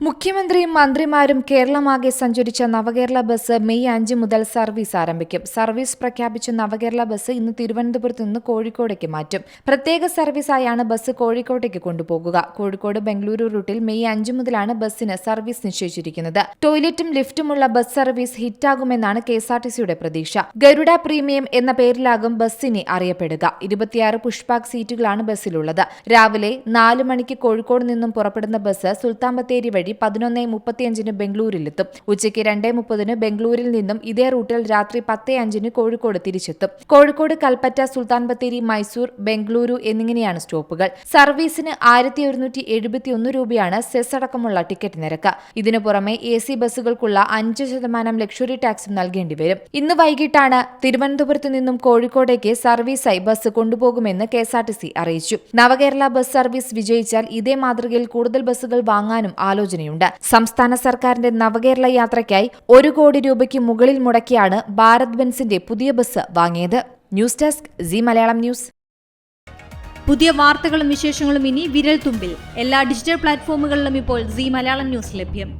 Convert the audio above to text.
മുഖ്യമന്ത്രിയും മന്ത്രിമാരും കേരളമാകെ സഞ്ചരിച്ച നവകേരള ബസ് മെയ് അഞ്ച് മുതൽ സർവീസ് ആരംഭിക്കും. സർവീസ് പ്രഖ്യാപിച്ച നവകേരള ബസ് ഇന്ന് തിരുവനന്തപുരത്ത് നിന്ന് കോഴിക്കോടേക്ക് മാറ്റും. പ്രത്യേക സർവീസായാണ് ബസ് കോഴിക്കോട്ടേക്ക് കൊണ്ടുപോകുക. കോഴിക്കോട് ബംഗളൂരു റൂട്ടിൽ മെയ് അഞ്ച് മുതലാണ് ബസ്സിന് സർവീസ് നിശ്ചയിച്ചിരിക്കുന്നത്. ടോയ്ലറ്റും ലിഫ്റ്റുമുള്ള ബസ് സർവീസ് ഹിറ്റാകുമെന്നാണ് കെ എസ് ആർ ടി സിയുടെ പ്രതീക്ഷ. ഗരുഡ പ്രീമിയം എന്ന പേരിലാകും ബസ്സിനെ അറിയപ്പെടുക. ഇരുപത്തിയാറ് പുഷ്പാക് സീറ്റുകളാണ് ബസ്സിലുള്ളത്. രാവിലെ നാല് മണിക്ക് കോഴിക്കോട് നിന്നും പുറപ്പെടുന്ന ബസ് സുൽത്താൻ ബത്തേരി വഴി പതിനൊന്ന് മുപ്പത്തിയഞ്ചിന് ബംഗളൂരിലെത്തും. ഉച്ചയ്ക്ക് രണ്ടേ മുപ്പതിന് ബംഗളൂരിൽ നിന്നും ഇതേ റൂട്ടിൽ രാത്രി പത്ത് അഞ്ചിന് കോഴിക്കോട് തിരിച്ചെത്തും. കോഴിക്കോട് കൽപ്പറ്റ സുൽത്താൻ ബത്തേരി മൈസൂർ ബംഗളൂരു എന്നിങ്ങനെയാണ് സ്റ്റോപ്പുകൾ. സർവീസിന് ആയിരത്തി ഒരുന്നൂറ്റി എഴുപത്തിയൊന്ന് രൂപയാണ് സെസ് അടക്കമുള്ള ടിക്കറ്റ് നിരക്ക്. ഇതിനു പുറമെ എ സി ബസ്സുകൾക്കുള്ള അഞ്ച് ശതമാനം ലക്ഷറി ടാക്സും നൽകേണ്ടി വരും. ഇന്ന് വൈകിട്ടാണ് തിരുവനന്തപുരത്ത് നിന്നും കോഴിക്കോടേക്ക് സർവീസായി ബസ് കൊണ്ടുപോകുമെന്ന് കെ അറിയിച്ചു. നവകേരള ബസ് സർവീസ് വിജയിച്ചാൽ ഇതേ മാതൃകയിൽ കൂടുതൽ ബസ്സുകൾ വാങ്ങാനും ആലോചനയുണ്ട് സംസ്ഥാന സർക്കാരിന്റെ നവകേരള യാത്രയ്ക്കായി ഒരു കോടി രൂപയ്ക്ക് മുകളിൽ മുടക്കിയാണ് ഭാരത് ബെൻസിന്റെ പുതിയ ബസ് വാങ്ങിയത്. News desk C Malayalam news. പുതിയ വാർത്തകളും വിശേഷങ്ങളും ഇനി വിരൽ തുമ്പിൽ എല്ലാ ഡിജിറ്റൽ പ്ലാറ്റ്ഫോമുകളിലും ഇപ്പോൾ സി മലയാളം ന്യൂസ് ലഭ്യം.